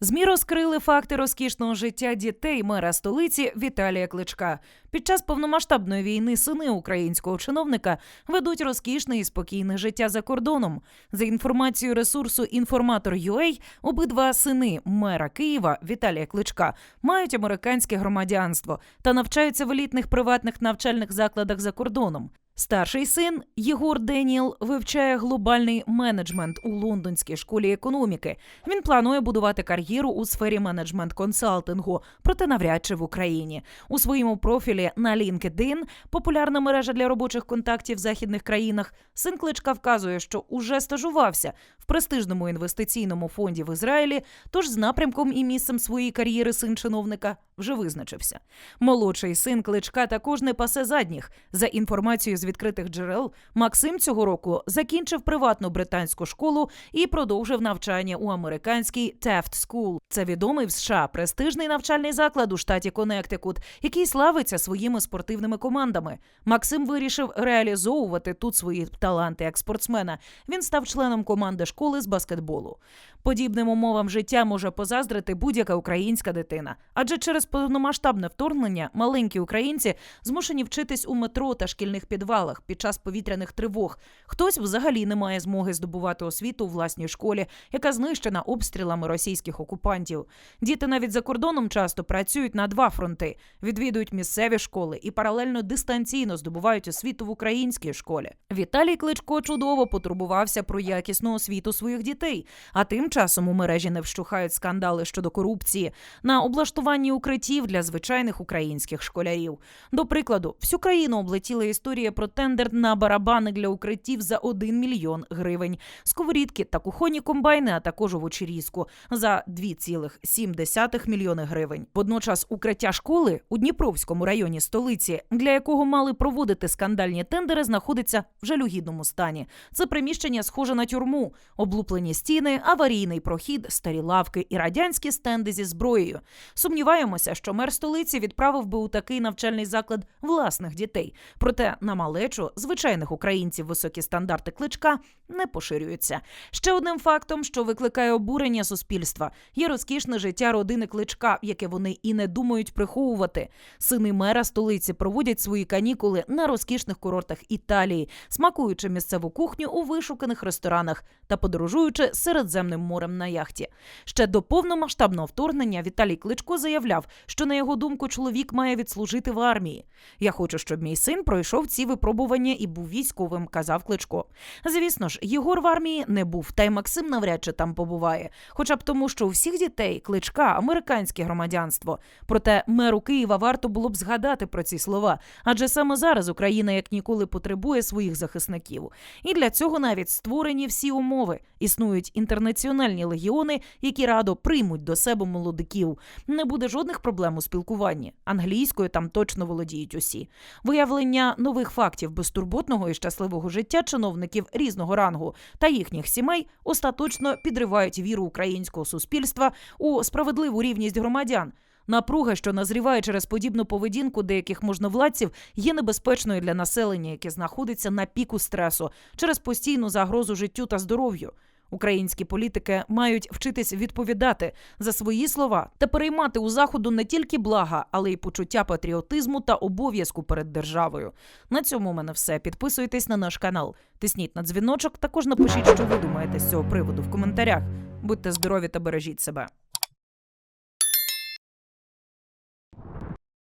ЗМІ розкрили факти розкішного життя дітей мера столиці Віталія Кличка. Під час повномасштабної війни сини українського чиновника ведуть розкішне і спокійне життя за кордоном. За інформацією ресурсу Інформатор.ua, обидва сини мера Києва Віталія Кличка мають американське громадянство та навчаються в елітних приватних навчальних закладах за кордоном. Старший син Єгор Деніел вивчає глобальний менеджмент у лондонській школі економіки. Він планує будувати кар'єру у сфері менеджмент консалтингу, проте навряд чи в Україні. У своєму профілі на LinkedIn, популярна мережа для робочих контактів в західних країнах, син кличка вказує, що уже стажувався в престижному інвестиційному фонді в Ізраїлі. Тож з напрямком і місцем своєї кар'єри син чиновника вже визначився. Молодший син кличка також не пасе задніх. За інформацією з відкритих джерел, Максим цього року закінчив приватну британську школу і продовжив навчання у американській Taft School. Це відомий в США престижний навчальний заклад у штаті Коннектикут, який славиться своїми спортивними командами. Максим вирішив реалізовувати тут свої таланти як спортсмена. Він став членом команди з баскетболу. Подібним умовам життя може позаздрити будь-яка українська дитина, адже через повномасштабне вторгнення маленькі українці змушені вчитись у метро та шкільних підвалах під час повітряних тривог. Хтось взагалі не має змоги здобувати освіту у власній школі, яка знищена обстрілами російських окупантів. Діти навіть за кордоном часто працюють на два фронти: відвідують місцеві школи і паралельно дистанційно здобувають освіту в українській школі. Віталій Кличко чудово потурбувався про якісну освіту своїх дітей. А тим часом у мережі не вщухають скандали щодо корупції на облаштуванні укриттів для звичайних українських школярів. До прикладу, всю країну облетіла історія про тендер на барабани для укриттів за 1 мільйон гривень, сковорідки та кухонні комбайни, а також овочерізку за 2,7 мільйони гривень. Водночас укриття школи у Дніпровському районі столиці, для якого мали проводити скандальні тендери, знаходиться в жалюгідному стані. Це приміщення схоже на тюрму, облуплені стіни, аварійний прохід, старі лавки і радянські стенди зі зброєю. Сумніваємося, що мер столиці відправив би у такий навчальний заклад власних дітей. Проте на малечу звичайних українців високі стандарти кличка не поширюються. Ще одним фактом, що викликає обурення суспільства, є розкішне життя родини кличка, яке вони і не думають приховувати. Сини мера столиці проводять свої канікули на розкішних курортах Італії, смакуючи місцеву кухню у вишуканих ресторанах та подорожуючи Середземним морем на яхті. Ще до повномасштабного вторгнення Віталій Кличко заявляв, що на його думку чоловік має відслужити в армії. Я хочу, щоб мій син пройшов ці випробування і був військовим, казав Кличко. Звісно ж, Єгор в армії не був, та й Максим навряд чи там побуває. Хоча б тому, що у всіх дітей кличка американське громадянство. Проте меру Києва варто було б згадати про ці слова, адже саме зараз Україна як ніколи потребує своїх захисників. І для цього навіть створені всі умови. Існують інтернаціональні легіони, які радо приймуть до себе молодиків. Не буде жодних проблем у спілкуванні. Англійською там точно володіють усі. Виявлення нових фактів безтурботного і щасливого життя чиновників різного рангу та їхніх сімей остаточно підривають віру українського суспільства у справедливу рівність громадян. Напруга, що назріває через подібну поведінку деяких можновладців, є небезпечною для населення, яке знаходиться на піку стресу через постійну загрозу життю та здоров'ю. Українські політики мають вчитись відповідати за свої слова та переймати у заходу не тільки блага, але й почуття патріотизму та обов'язку перед державою. На цьому у мене все. Підписуйтесь на наш канал, тисніть на дзвіночок. Також напишіть, що ви думаєте з цього приводу в коментарях. Будьте здорові та бережіть себе.